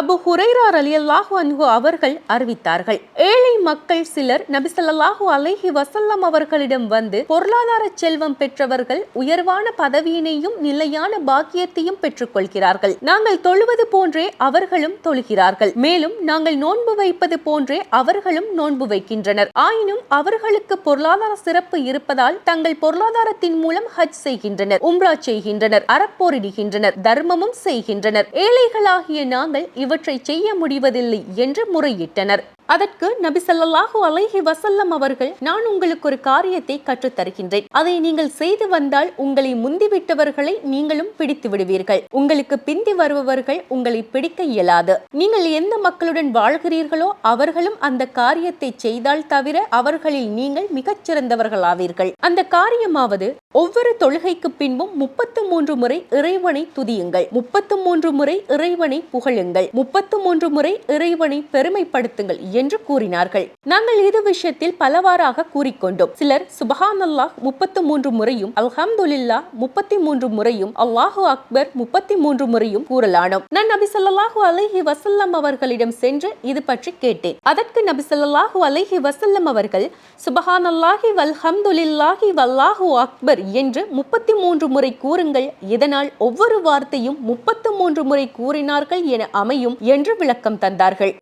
அபு ஹுரைரார் அலி அல்லாஹு அன்ஹு அவர்கள் அறிவித்தார்கள். ஏழை மக்கள் சிலர் நபிசல்லாஹு அலைஹி வசல்லம் அவர்களிடம் வந்து பொருளாதார செல்வம் பெற்றவர்கள் உயர்வான பதவியினையும் நிலையான பாக்கியத்தையும் பெற்றுக்கொள்கிறார்கள். நாங்கள் தொழுவது போன்றே அவர்களும் தொழுகிறார்கள். மேலும் நாங்கள் நோன்பு வைப்பது போன்றே அவர்களும் நோன்பு வைக்கின்றனர். ஆயினும் அவர்களுக்கு பொருளாதார சிறப்பு இருப்பதால் தங்கள் பொருளாதாரத்தின் மூலம் ஹஜ் செய்கின்றனர் உம்ரா செய்கின்றனர் அறப்போரிடுகின்றனர் தர்மமும் செய்கின்றனர். ஏழைகளாகிய நாங்கள் இவற்றை செய்ய முடிவதில்லை என்று முறையிட்டனர். அதற்கு நபி ஸல்லல்லாஹு அலைஹி வசல்லம் அவர்கள் நான் உங்களுக்கு ஒரு காரியத்தை கற்றுத் தருகின்றேன் அதை நீங்கள் செய்து வந்தால் உங்களை முந்திவிட்டவர்களை நீங்களும் பிடித்து விடுவீர்கள். உங்களுக்கு பிந்தி வருபவர்கள் உங்களை பிடிக்க இயலாது. நீங்கள் எந்த மக்களுடன் வாழ்கிறீர்களோ அவர்களும் அந்த காரியத்தை செய்தால் தவிர அவர்களில் நீங்கள் மிகச் சிறந்தவர்களாவீர்கள். அந்த காரியமாவது ஒவ்வொரு தொழுகைக்கு பின்பும் முப்பத்து மூன்று முறை இறைவனை துதியுங்கள். முப்பத்து மூன்று முறை இறைவனை புகழுங்கள். முப்பத்து மூன்று முறை இறைவனை பெருமைப்படுத்துங்கள். என்று கூறினார்கள். நாங்கள் இது விஷயத்தில் பலவாறாக கூறிக்கொண்டோம். சிலர் சுபஹான் அல்லாஹ் முப்பத்து மூன்று முறையும் அல்ஹம்துல்லா முப்பத்தி மூன்று முறையும் அல்லாஹு அக்பர் முப்பத்தி மூன்று முறையும் கூறலானோம். நான் நபி சொல்லாஹு அலஹி வசல்லம் அவர்களிடம் சென்று இது பற்றி கேட்டேன். அதற்கு நபி சொல்லாஹு அலஹி வசல்லம் அவர்கள் சுபஹான் அல்லாஹி வல்ஹம்துலில்லாஹி வல்லாஹு அக்பர் என்று முப்பத்தி மூன்று முறை கூறுங்கள். இதனால் ஒவ்வொரு வார்த்தையும் முப்பத்து மூன்று முறை கூறினார்கள் என அமையும் என்று விளக்கம் தந்தார்கள்.